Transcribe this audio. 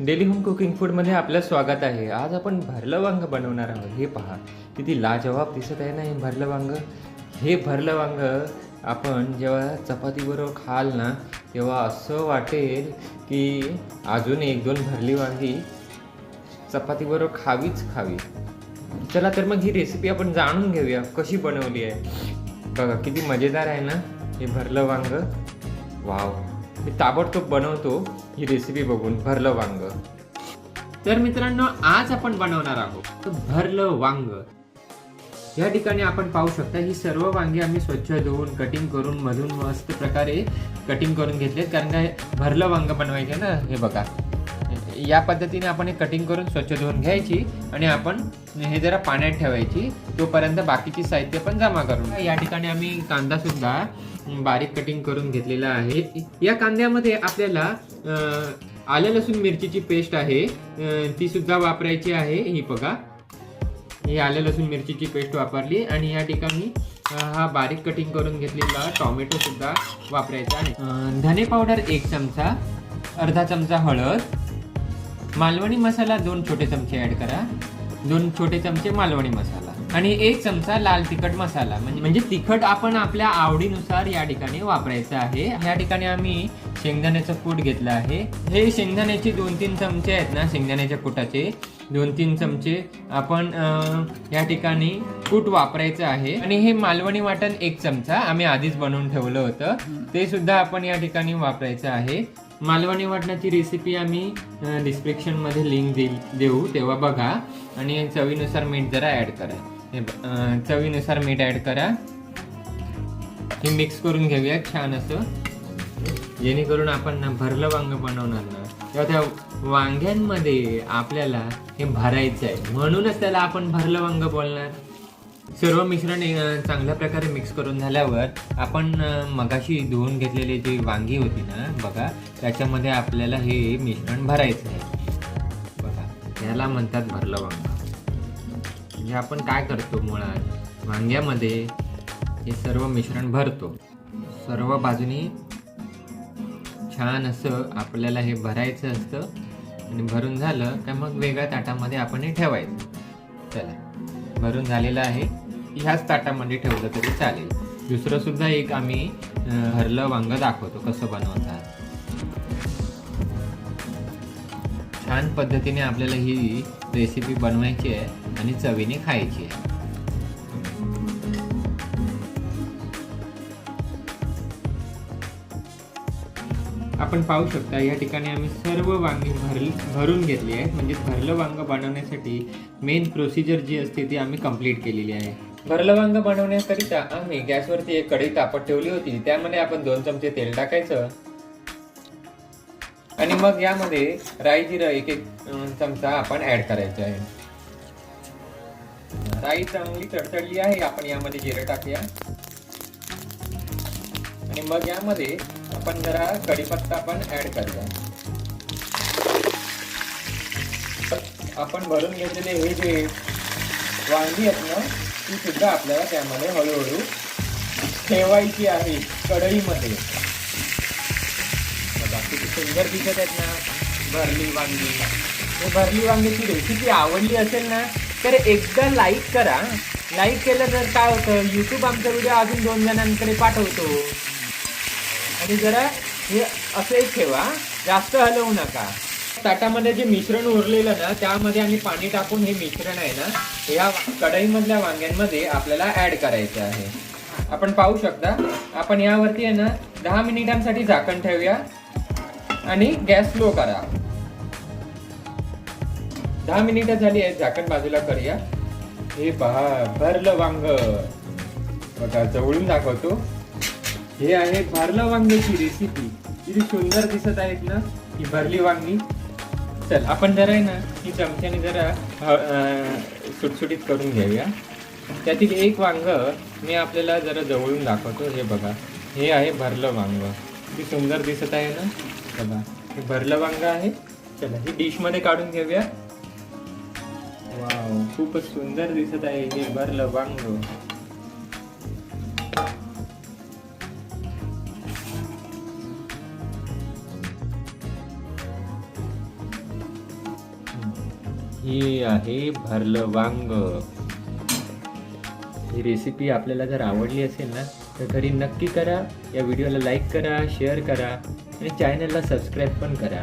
Daily home cooking फूडमध्ये आपलं स्वागत आहे. आज आपण भरलं वांग बनवणार आहोत. हे पहा किती लाजवाब दिसत आहे ना हे भरलं वांग हे भरलं वांग आपण जेव्हा चपातीबरोबर खाल ना तेव्हा असं वाटेल की अजून एक दोन भरली वांगी चपातीबरोबर खावीच खावी. चला तर मग ही रेसिपी आपण जाणून घेऊया कशी बनवली आहे. बघा किती मजेदार आहे ना हे भरलं वांग वाव. मी ताबडतोब बनवतो ही रेसिपी बघून भरलं वांग. तर मित्रांनो आज आपण बनवणार आहोत भरलं वांग. या ठिकाणी आपण पाहू शकता ही सर्व वांगी आम्ही स्वच्छ धुवून कटिंग करून मधून मस्त प्रकारे कटिंग करून घेतलेत. कारण काय भरलं वांग बनवायचे ना हे बघा. या पद्धतीने आपण हे कटिंग करून स्वच्छ धुवून घ्यायची आणि आपण हे जरा पाण्यात ठेवायची तोपर्यंत बाकीची साहित्य पण जमा करून. या ठिकाणी आम्ही कांदा सुद्धा बारीक कटिंग करून घेतलेला आहे. या कांद्यामध्ये आपल्याला आलं लसूण मिरचीची पेस्ट आहे. ती सुद्धा वापरायची आहे. ही बघा. ही आलं लसूण मिरचीची पेस्ट वापरली आणि या ठिकाणी हा बारीक कटिंग करून घेतलेला टॉमॅटो सुद्धा वापरायचा आहे. धने पावडर एक चमचा अर्धा चमचा हळद मालवणी मसाला दोन छोटे चमचे ऍड करा. दोन छोटे चमचे मालवणी मसाला. आणि एक चमचा लाल तिखट मसाला. म्हणजे म्हणजे तिखट आपण आपल्या आवडीनुसार या ठिकाणी वापरायचं आहे. या ठिकाणी आम्ही शेंगदाण्याचं कूट घेतलं आहे. हे शेंगदाण्याचे दोन तीन चमचे आहेत ना शेंगदाण्याच्या कुटाचे. दोन तीन चमचे आपण या ठिकाणी कूट वापरायचं आहे. आणि हे मालवणी वाटण एक चमचा. आम्ही आधीच बनवून ठेवलं होतं. ते सुद्धा आपण या ठिकाणी वापरायचं आहे. मालवणी वाटणाची रेसिपी आम्ही डिस्क्रिप्शनमध्ये लिंक देईल देऊ. तेव्हा बघा. आणि चवीनुसार मीठ जरा ॲड करा. हे चवीनुसार मीठ ॲड करा. हे मिक्स करून घेऊया. छान असं. जेणेकरून आपण ना भरलं वांग बनवणार ना. तेव्हा त्या वांग्यांमध्ये आपल्याला हे भरायचं आहे. म्हणूनच त्याला आपण भरलं वांग बोलणार. सर्व मिश्रण चांगल्या प्रकारे मिक्स करून झाल्यावर आपण मगाशी धुवून घेतलेली जी वांगी होती ना बघा त्याच्यामध्ये आपल्याला हे मिश्रण भरायचं आहे. बघा ह्याला म्हणतात भरलं वांग. म्हणजे आपण काय करतो मुळात? वांग्यामध्ये हे सर्व मिश्रण भरतो. सर्व बाजूनी छान असं आपल्याला हे भरायचं असतं. आणि भरून झालं का मग वेगळ्या ताटामध्ये आपण हे ठेवायचं. चला भरून झालेलं आहे. ह्याच ताटामध्ये ठेवलं तरी चालेल. दुसरं सुद्धा एक आम्ही हरलं वांग दाखवतो कसं बनवतात. छान पद्धतीने आपल्याला ही रेसिपी बनवायची आहे आणि चवीने खायची आहे. आपण पाहू शकता या ठिकाणी आम्ही सर्व वांगी भर भरून घेतली आहेत. म्हणजे भरलं वांग बनवण्यासाठी मेन प्रोसिजर जी असते ती आम्ही कंप्लीट केलेली आहे. भरलं वांग बनवण्याकरिता आम्ही गॅसवरती एक कढई तापत ठेवली होती. त्यामध्ये आपण दोन चमचे तेल टाकायचं. आणि मग यामध्ये राई जिरं एक एक चमचा आपण ऍड करायचं आहे. राई चांगली चढचडली आहे. आपण यामध्ये जिरं टाकूया. आणि मग यामध्ये आपण जरा कढीपत्ता पण ऍड करूया. आपण भरून घेतलेले हे जे वांगी आहेत ना ती सुद्धा आपल्याला त्यामध्ये हळूहळू ठेवायची आहे कढईमध्ये. बघा किती सुंदर दिसत आहेत ना भरली वांगी. भरली वांगीची रेसिपी आवडली असेल ना तर एकदा लाईक करा. लाईक केलं तर काय होतं यूट्यूब आमचा व्हिडिओ अजून दोन जणांकडे पाठवतो. आणि जरा हे असेच ठेवा जास्त हलवू नका. ताटामध्ये जे मिश्रण उरलेलं ना त्यामध्ये आम्ही पाणी टाकून हे मिश्रण आहे ना या कढईमधल्या वांग्यांमध्ये आपल्याला ऍड करायचं आहे. आपण पाहू शकता आपण यावरती आहे ना दहा मिनिटांसाठी झाकण ठेवूया आणि गॅस स्लो करा. दहा मिनिटं झाली आहेत झाकण बाजूला करूया. हे पहा भरलं वांग. बघा जवळून दाखवतो. हे आहे भरलं वांग्याची रेसिपी किती सुंदर दिसत आहेत ना ही भरली वांगी. चल आपण जरा आहे ना ही चमच्याने जरा सुटसुटीत करून घेऊया. त्यातील एक वांग मी आपल्याला जरा जवळून दाखवतो हे बघा. हे आहे भरलं वांग. ती सुंदर दिसत आहे ना? बघा हे भरलं वांग आहे. चला ही डिशमध्ये काढून घेऊया. वाव खूपच सुंदर दिसत आहे हे भरलं वांग. हे आहे भरलं वांग ही रेसिपी आपल्याला जर आवडली असेल ना तर घरी नक्की करा. या व्हिडिओला लाईक करा शेअर करा आणि चॅनलला सबस्क्राईब पण करा.